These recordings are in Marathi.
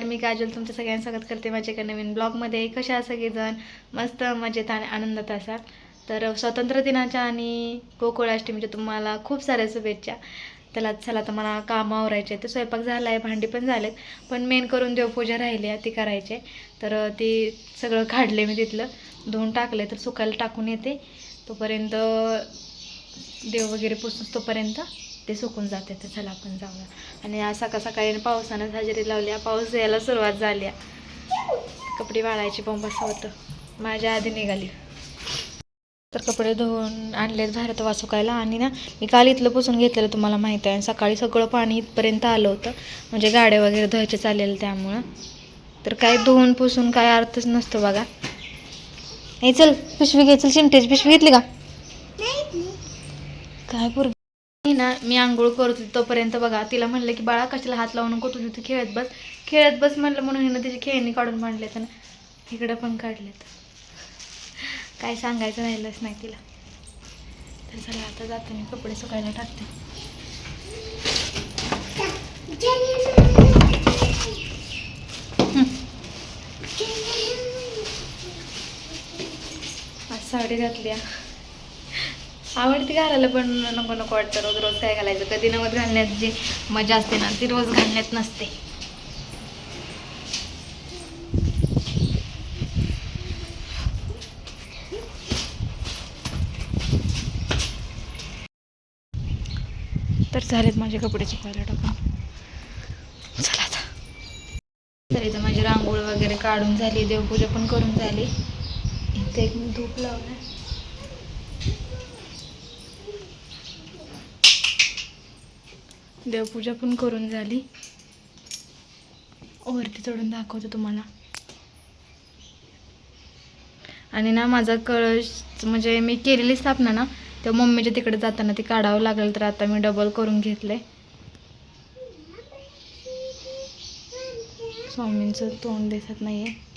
नमस्कार मी काजल तुमचं सगळ्यांना स्वागत करते माझ्या एका नवीन ब्लॉगमध्ये. कशा सगळेजण? मस्त मजेत आणि आनंदात असाल? तर स्वातंत्र्य दिनाच्या आणि गोकुळाष्टमीच्या म्हणजे तुम्हाला खूप साऱ्या शुभेच्छा. त्याला चला तर मला कामं आवरायचे तर स्वयंपाक झाला आहे भांडी पण झालेत. पण मेन करून देवपूजा राहिली आहे ती करायची आहे. तर ती सगळं काढले मी तिथलं. धुवून टाकले तर सुकायला टाकून येते. तोपर्यंत देव वगैरे पुसूस तोपर्यंत ते सुकून जाते तर चला आपण जाऊया. आणि आज सकाळ सकाळी पावसानं हजेरी लावल्या पाऊस यायला सुरुवात झाली. कपडे वाळायची बोंबास होतं. माझ्या आधी निघाली. तर कपडे धुवून आणलेत बाहेर वासुकायला. आणि ना मी काल इथलं पुसून घेतलेलं तुम्हाला माहीत आहे. आणि सकाळी सगळं पाणी इथपर्यंत आलं होतं. म्हणजे गाड्या वगैरे धुवायचे चाललेलं त्यामुळं. तर काय धुवून पुसून काय अर्थच नसतो बघा. हे चल पिशवी घे. चल चिमटेची पिशवी घेतली का? काय पोरगी मी ना मी आंघोळ करत होती तोपर्यंत बघा तिला म्हणलं की बाळा कशाला हात लावून नको तुझी तू खेळत बस. खेळत बस म्हणलं म्हणून हिनं तिचे खेळणी काढून मांडलेत ना इकडं पण काढलेत काय सांगायचं राहिलंच नाही तिला. तर चला आता जाते मी कपडे सुकायला टाकते. आज साडी घातली आवडती घालायला पण नको नको वाटतं. रोज रोज काय घालायचं? कधी नवत घालण्यात जी मजा असते ना ती रोज घालण्यात नसते. तर झालेत माझे कपडे चुकायला टाकून. चला तर इथं माझी रांगोळ वगैरे काढून झाली देवपूजा पण करून झाली. इथे एक मी धूप लावला देवपूजा पण करून झाली. वरती चढून दाखवतो तुम्हाला. आणि ना माझा कळश म्हणजे मी केलेली स्थापना ना तर मम्मीच्या तिकडे जाताना ती काढावं लागेल तर आता मी डबल करून घेतलंय. स्वामींचं तोंड दिसत नाही आहे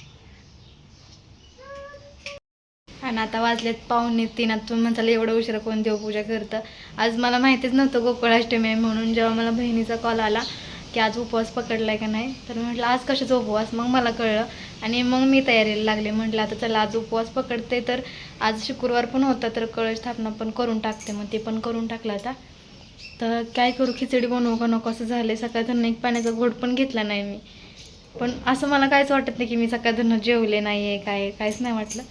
आणि आता वाजलेत पाहुणे तीन. आता तुम्ही एवढं उशिरा कोण देवपूजा करतं? आज मला माहितीच नव्हतं गोकुळाष्टमी आहे म्हणून जेव्हा मला बहिणीचा कॉल आला की आज उपवास पकडलाय का नाही तर म्हटलं आज कशाचा उपवास? मग मला कळलं आणि मग मी तयारीला लागले. म्हटलं आता चला आज उपवास पकडते तर आज शुक्रवार पण होता तर कळश स्थापना पण करून टाकते. मग ते पण करून टाकलं आता. तर काय करू खिचडी बनवू का नको असं झालं सकाळचं एक पाण्याचा घोट पण घेतला नाही मी. पण असं मला काहीच वाटत नाही की मी सकाळचं जेवले नाही आहे काय काहीच नाही वाटलं.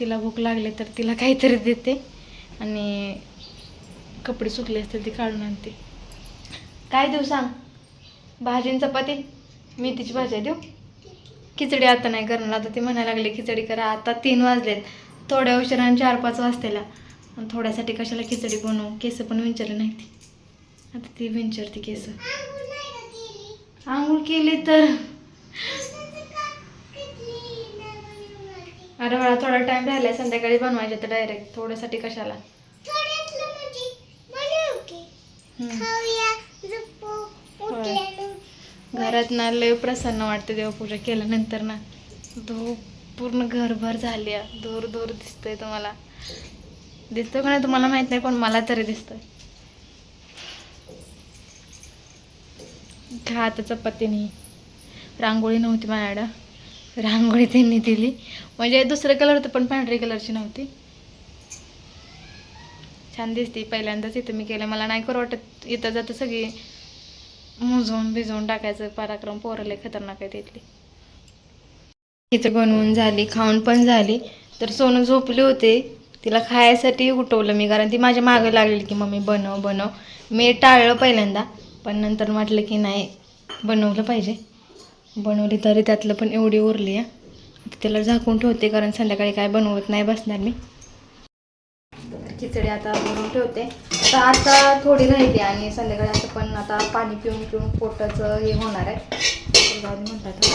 तिला भूक लागली तर तिला काहीतरी देते. आणि कपडे सुकले असतील ती काढून आणते. काय देऊ सांग? भाजी चपाती? मेथीची भाजी आहे देऊ? खिचडी आता नाही करणार. आता ती म्हणायला लागली खिचडी करा. आता तीन वाजलेत. थोड्या उशिराने चार पाच वाजतेला. आणि थोड्यासाठी कशाला खिचडी बनवू? केस पण विंचरले नाही ती. आता ती विंचरते केस. आंघोळ केली तर अरे बाळा थोडा टाइम राहिलाय संध्याकाळी बनवायचे तर डायरेक्ट थोड्यासाठी कशाला? हम्म. घरात ना लय प्रसन्न वाटते देवपूजा केल्यानंतर ना. धूप पूर्ण घरभर झाली. दूर दूर दिसतंय तुम्हाला. दिसतोय का नाही तुम्हाला माहीत नाही पण मला तरी दिसतोय. खा आता चपातीने रांगोळी नव्हती माझ्याकडं. रांगोळी त्यांनी दिली. म्हणजे दुसरं कलर होतं पण पांढरी कलरची नव्हती. छान दिसते पहिल्यांदाच इथं मी केलं. मला नाही करू वाटत इथं जातं सगळी मुजवून भिजवून टाकायचं पराक्रम पोरले खतरनाक आहे तिथली इथं बनवून झाली खाऊन पण झाली. तर सोनं झोपले होते. तिला खायसाठी उठवलं मी कारण ती माझ्या मागं लागली की मम्मी बनव बनव. मी टाळलं पहिल्यांदा पण नंतर म्हटलं की नाही बनवलं पाहिजे. बनवली तरी त्यातलं पण एवढी उरली आहे. त्याला झाकून ठेवते कारण संध्याकाळी काय बनवत नाही बसणार मी. खिचडी आता बनवून ठेवते. आता आता थोडी राहिली आणि संध्याकाळी आता पण आता पाणी पिऊन पिऊन पोटाचं हे होणार आहे. म्हणतात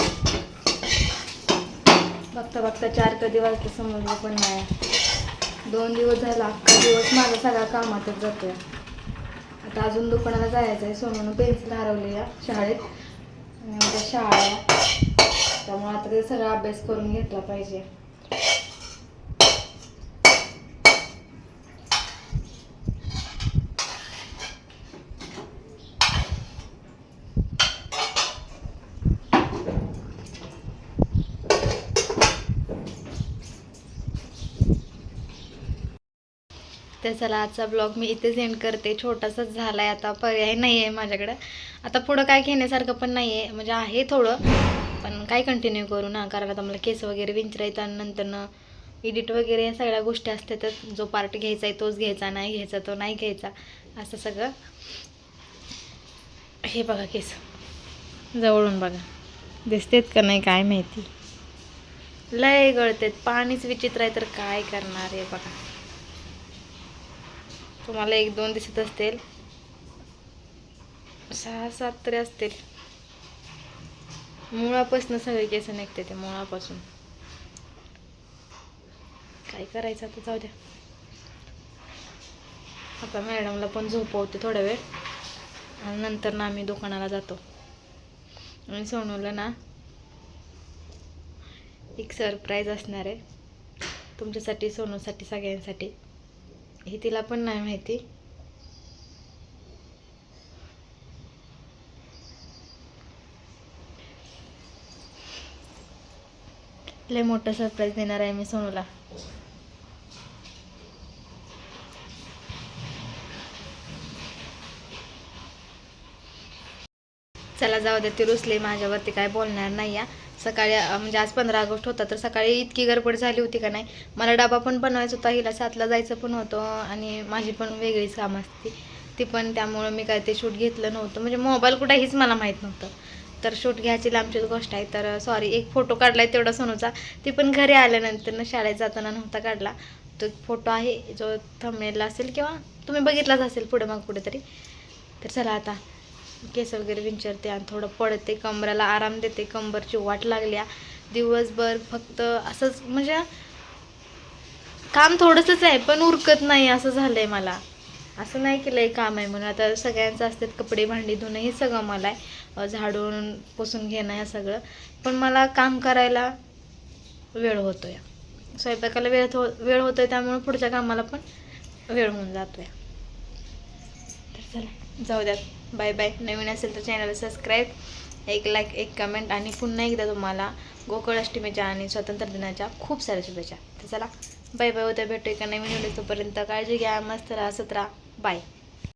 बघता बघता चार कधी वाजता समजलं पण नाही. दोन दिवस झाला अख्खा दिवस माझा सगळा कामातच जातोय. आता अजून दुकानाला जायचं आहे सोनून पेन्सिल हरवली या शाळेत. आणि उद्या शाळा त्यामुळे आता ते सगळा अभ्यास करून घेतला पाहिजे. तर चला आजचा ब्लॉग मी इथेच एंड करते. छोटासाच झाला आहे आता पर्याय नाही आहे माझ्याकडं. आता पुढं काय घेण्यासारखं पण नाही आहे म्हणजे आहे थोडं पण काय कंटिन्यू करू ना? कारण आता मला केस वगैरे विंचरायचं आणि नंतर एडिट वगैरे या सगळ्या गोष्टी असतात तर जो पार्ट घ्यायचा आहे तोच घ्यायचा नाही घ्यायचा तो नाही घ्यायचा. असं सगळं. हे बघा केस. जवळून बघा. दिसतेत का नाही काय माहिती. लय गळतेत. पाणीच विचित्र आहे तर काय करणार आहे बघा. तुम्हाला एक दोन दिसत असतील. सहा सात तरी असतील. मुळापासून सगळे केस निघते ते मुळापासून. काय करायचं आता जाऊ द्या. आता मॅडमला पण झोपवते थोडा वेळ. आणि नंतर ना आम्ही दुकानाला जातो. आणि सोनूला ना एक सरप्राईज असणार आहे. तुमच्यासाठी सोनूसाठी सगळ्यांसाठी. हे तिला पण नाही माहिती. लय मोठं सरप्राईज देणार आहे मी सोनूला. चला जाऊ दे ती रुसले माझ्यावरती काय बोलणार नाही या. सकाळी म्हणजे आज पंधरा ऑगस्ट होता तर सकाळी इतकी गडबड झाली होती का नाही? मला डबा पण बनवायचा होता हिला सातला जायचं पण होतं आणि माझी पण वेगळीच काम असते. ती पण त्यामुळं मी काय ते शूट घेतलं नव्हतं. म्हणजे मोबाईल कुठं मला माहीत नव्हतं. तर शूट घ्यायची लांबचीच गोष्ट आहे. तर सॉरी एक फोटो काढला आहे तेवढा सोनूचा. ती पण घरी आल्यानंतर ना शाळेत जाताना नव्हता काढला. तो फोटो आहे जो थंबनेलला असेल किंवा तुम्ही बघितलाच असेल पुढे मग कुठेतरी. तर चला आता. केस वगैरे विंचरते आणि थोडं पडते कमराला आराम देते कंबरची वाट लागल्या. दिवसभर फक्त असंच म्हणजे काम थोडंसंच आहे पण उरकत नाही असं झालं आहे मला. असं नाही केलं आहे काम आहे म्हणून. आता सगळ्यांचं असतात कपडे भांडी धुणं हे सगळं मला आहे. झाडून पुसून घेणं हे सगळं. पण मला काम करायला वेळ होतो आहे स्वयंपाकाला वेळ हो वेळ होतो आहे त्यामुळे पुढच्या कामाला पण वेळ होऊन जातो आहे तर चला. जाऊ द्यात बाय बाय. नवीन असेल तर चॅनल सबस्क्राईब एक लाईक एक कमेंट आणि पुन्हा एकदा तुम्हाला गोकुळ अष्टमीच्या आणि स्वातंत्र्य दिनाच्या खूप साऱ्या शुभेच्छा. तर चला बाय बाय. उद्या भेटू एका नवीन व्हिडिओ तोपर्यंत काळजी घ्या मस्त राहा सतरा बाय